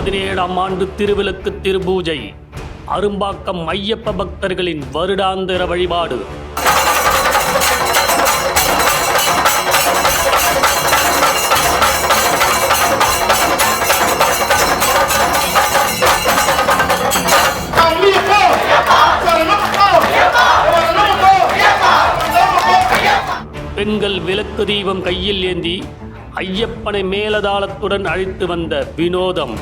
பதினேழாம் ஆண்டு திருவிளக்கு திருபூஜை. அரும்பாக்கம் ஐயப்ப பக்தர்களின் வருடாந்திர வழிபாடு. பெண்கள் விளக்கு தீபம் கையில் ஏந்தி ஐயப்பனை மேலதாளத்துடன் அழைத்து வந்த வினோதம்.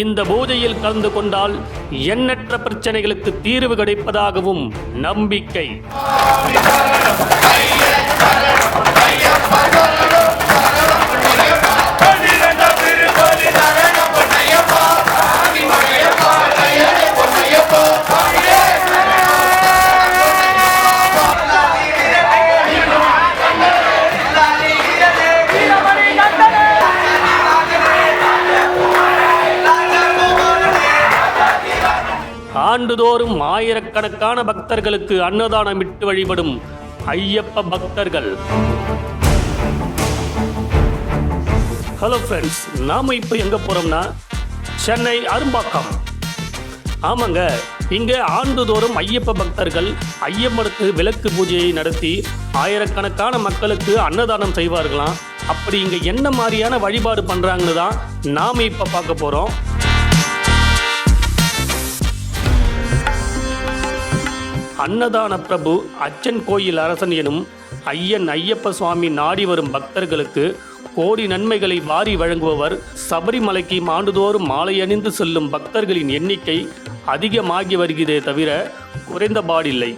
இந்த பூஜையில் கலந்து கொண்டால் எண்ணற்ற பிரச்சனைகளுக்கு தீர்வு கிடைப்பதாகவும் நம்பிக்கை. ஆண்டுதோறும் ஆயிரக்கணக்கான பக்தர்களுக்கு அன்னதானமிட்டு வழிபடும் ஐயப்ப பக்தர்கள். ஹலோ ஃப்ரெண்ட்ஸ் நாம இப்போ எங்க போறோம்னா சென்னை அரும்பாக்கம். ஆமாங்க இங்க ஆண்டுதோறும் ஐயப்ப பக்தர்கள் ஐயம்மனுக்கு விளக்கு பூஜையை நடத்தி ஆயிரக்கணக்கான மக்களுக்கு அன்னதானம் செய்வார்களாம். அப்படி இங்க என்ன மாதிரியான வழிபாடு பண்ணுறாங்கன்னு தான் நாம இப்ப பார்க்க போறோம். அன்னதான பிரபு அச்சன் கோயில் அரசன் எனும் ஐயன் ஐயப்ப சுவாமி நாடி வரும் பக்தர்களுக்கு கோடி நன்மைகளை வாரி வழங்குபவர் சபரிமலைக்கு ஆண்டுதோறும் மாலை அணிந்து செல்லும் பக்தர்களின் எண்ணிக்கை அதிகமாகி வருகிறதே தவிர குறைந்தபாடில்லை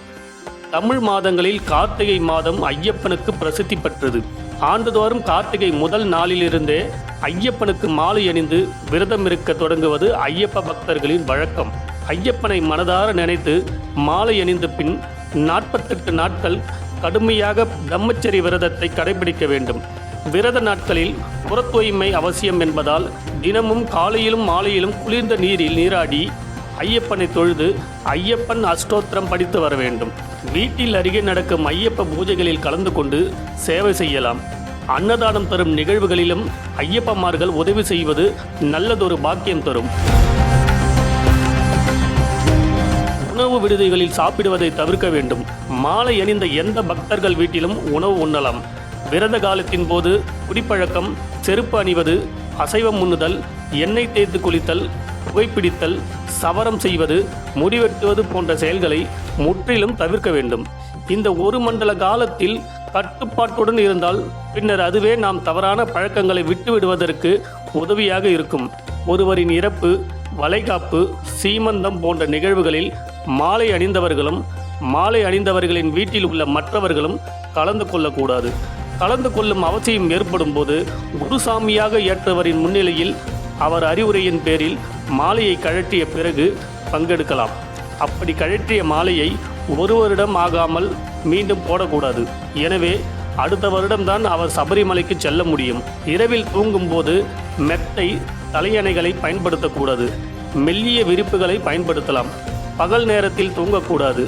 தமிழ் மாதங்களில் கார்த்திகை மாதம் ஐயப்பனுக்கு பிரசித்தி பெற்றது. ஆண்டுதோறும் கார்த்திகை முதல் நாளிலிருந்தே ஐயப்பனுக்கு மாலை அணிந்து விரதம் இருக்க தொடங்குவது ஐயப்ப பக்தர்களின் வழக்கம். ஐயப்பனை மனதார நினைத்து மாலை அணிந்த பின் நாற்பத்தெட்டு நாட்கள் கடுமையாக பிரம்மச்சரி விரதத்தை கடைபிடிக்க வேண்டும். விரத நாட்களில் புற அவசியம் என்பதால் தினமும் காலையிலும் மாலையிலும் குளிர்ந்த நீரில் நீராடி ஐயப்பனை தொழுது ஐயப்பன் அஷ்டோத்திரம் படித்து வர வேண்டும். வீட்டில் அருகே நடக்கும் ஐயப்ப பூஜைகளில் கலந்து கொண்டு சேவை செய்யலாம். அன்னதானம் தரும் நிகழ்வுகளிலும் ஐயப்பமார்கள் உதவி செய்வது நல்லதொரு பாக்கியம் தரும். உணவு விடுதிகளில் சாப்பிடுவதை தவிர்க்க வேண்டும். மாலை அணிந்த எந்த பக்தர்கள் வீட்டிலும் உணவு உண்ணலாம். விரத காலத்தின் போது குடிப்பழக்கம் செருப்பு அணிவது அசைவம் உண்ணுதல் எண்ணெய் தேய்த்து குளித்தல் புகைப்பிடித்தல் சவரம் செய்வது முடிவெட்டுவது போன்ற செயல்களை முற்றிலும் தவிர்க்க வேண்டும். இந்த ஒரு மண்டல காலத்தில் கட்டுப்பாட்டுடன் இருந்தால் பின்னர் அதுவே நாம் தவறான பழக்கங்களை விட்டுவிடுவதற்கு உதவியாக இருக்கும். ஒருவரின் இறப்பு வளைகாப்பு சீமந்தம் போன்ற நிகழ்வுகளில் மாலை அணிந்தவர்களும் மாலை அணிந்தவர்களின் வீட்டில் உள்ள மற்றவர்களும் கலந்து கொள்ளக்கூடாது. கலந்து கொள்ளும் அவசியம் ஏற்படும் போது குருசாமியாக ஏற்றவரின் முன்னிலையில் அவர் அறிவுரையின் பேரில் மாலையை கழற்றிய பிறகு பங்கெடுக்கலாம். அப்படி கழற்றிய மாலையை ஒரு வருடம் ஆகாமல் மீண்டும் போடக்கூடாது. எனவே அடுத்த வருடம்தான் அவர் சபரிமலைக்கு செல்ல முடியும். இரவில் தூங்கும்போது மெத்தை தலையணைகளை பயன்படுத்தக்கூடாது. மெல்லிய விரிப்புகளை பயன்படுத்தலாம். பகல் நேரத்தில் தூங்கக்கூடாது.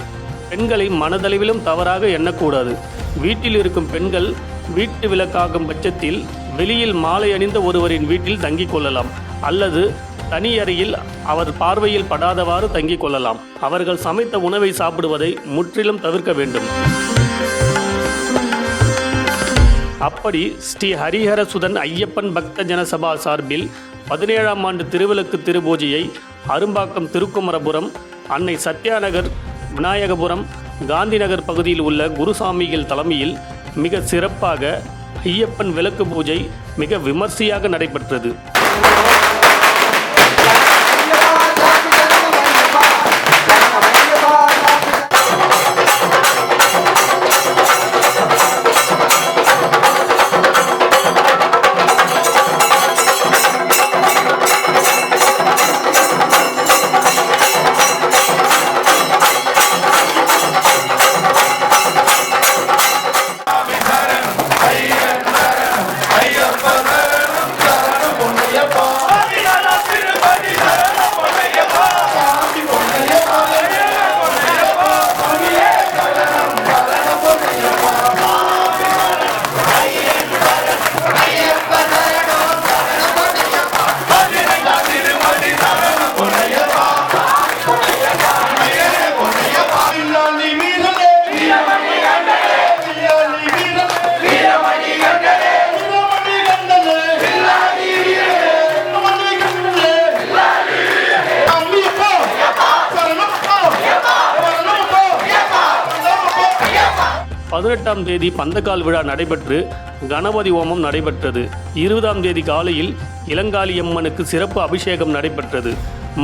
பெண்களை மனதளவிலும் தவறாக எண்ணக்கூடாது. வீட்டில் இருக்கும் பெண்கள் வீட்டு விளக்காகும் பட்சத்தில் வெளியில் மாலை அணிந்த ஒருவரின் வீட்டில் தங்கிக் கொள்ளலாம். அல்லது தனி அறையில் அவர் பார்வையில் படாதவாறு தங்கிக் கொள்ளலாம். அவர்கள் சமைத்த உணவை சாப்பிடுவதை முற்றிலும் தவிர்க்க வேண்டும். அப்படி ஸ்ரீ ஹரிஹர சுதன் ஐயப்பன் பக்த ஜனசபா சார்பில் பதினேழாம் ஆண்டு திருவிளக்கு திருபூஜையை அரும்பாக்கம் திருக்குமரபுரம் அன்னை சத்யாநகர் விநாயகபுரம் காந்திநகர் பகுதியில் உள்ள குருசாமிகள் தலைமையில் மிக சிறப்பாக ஐயப்பன் விளக்கு பூஜை மிக விமர்சையாக நடைபெற்றது. பதினெட்டாம் தேதி பந்தக்கால் விழா நடைபெற்று கணபதி ஹோமம் நடைபெற்றது. இருபதாம் தேதி காலையில் இளங்காளியம்மனுக்கு சிறப்பு அபிஷேகம் நடைபெற்றது.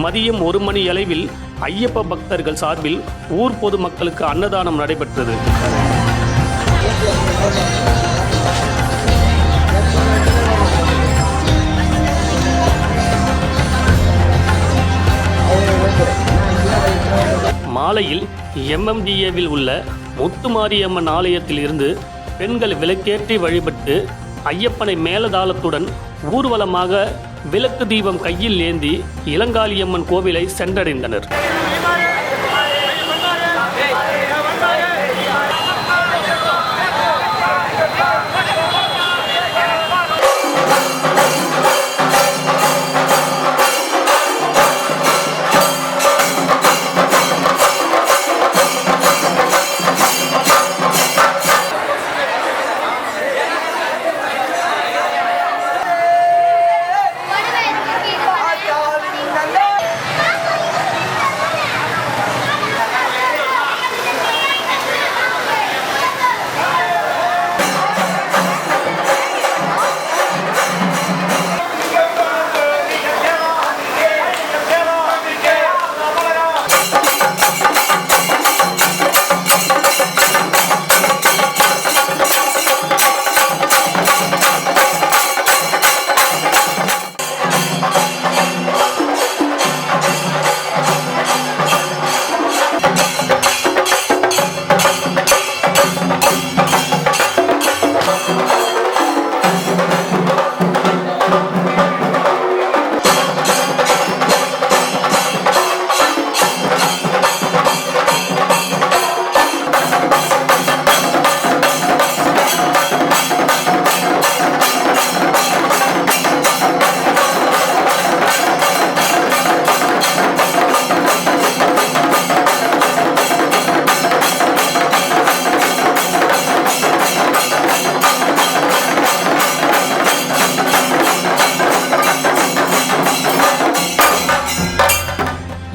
மதியம் ஒரு மணி அளவில் ஐயப்ப பக்தர்கள் சார்பில் ஊர் பொதுமக்களுக்கு அன்னதானம் நடைபெற்றது. காலையில் எம்எம்டிஏவில் உள்ள முத்துமாரியம்மன் ஆலயத்தில் இருந்து பெண்கள் விளக்கேற்றி வழிபட்டு ஐயப்பனை மேலதாளத்துடன் ஊர்வலமாக விளக்கு தீபம் கையில் ஏந்தி இளங்காளியம்மன் கோவிலை சென்றடைந்தனர்.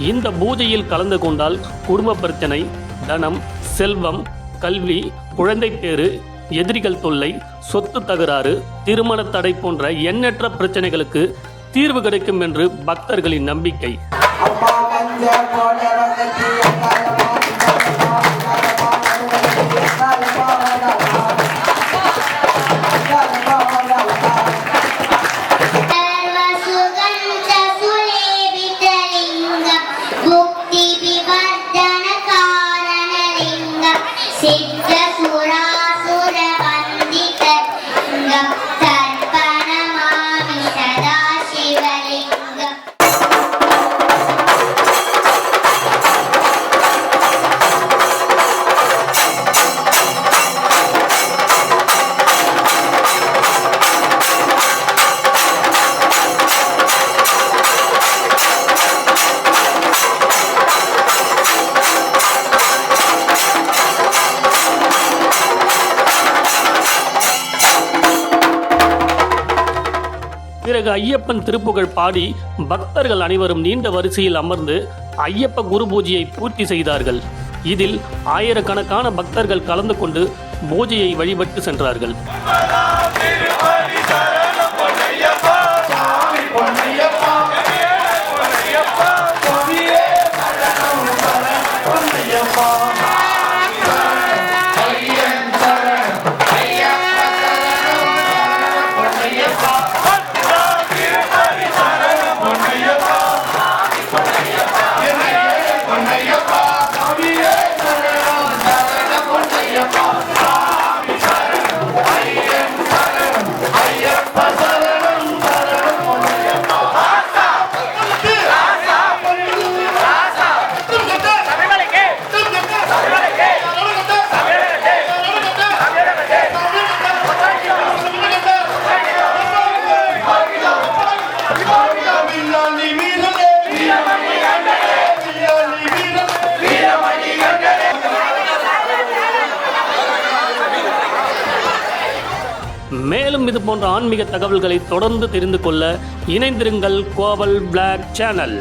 இந்த பூஜையில் கலந்து கொண்டால் குடும்ப பிரச்சனை தனம் செல்வம் கல்வி குழந்தை பேறு எதிரிகள் தொல்லை சொத்து தகராறு திருமண தடை போன்ற எண்ணற்ற பிரச்சனைகளுக்கு தீர்வு கிடைக்கும் என்று பக்தர்களின் நம்பிக்கை. அழகு ஐயப்பன் திருப்புகழ் பாடி பக்தர்கள் அனைவரும் நீண்ட வரிசையில் அமர்ந்து ஐயப்ப குரு பூஜையை பூர்த்தி செய்தார்கள். இதில் ஆயிரக்கணக்கான பக்தர்கள் கலந்து கொண்டு பூஜையை வழிபட்டு சென்றார்கள். மேலும் இது போன்ற ஆன்மீக தகவல்களை தொடர்ந்து தெரிந்து கொள்ள இணைந்திருங்கள் கோவல் பிளாக் சேனல்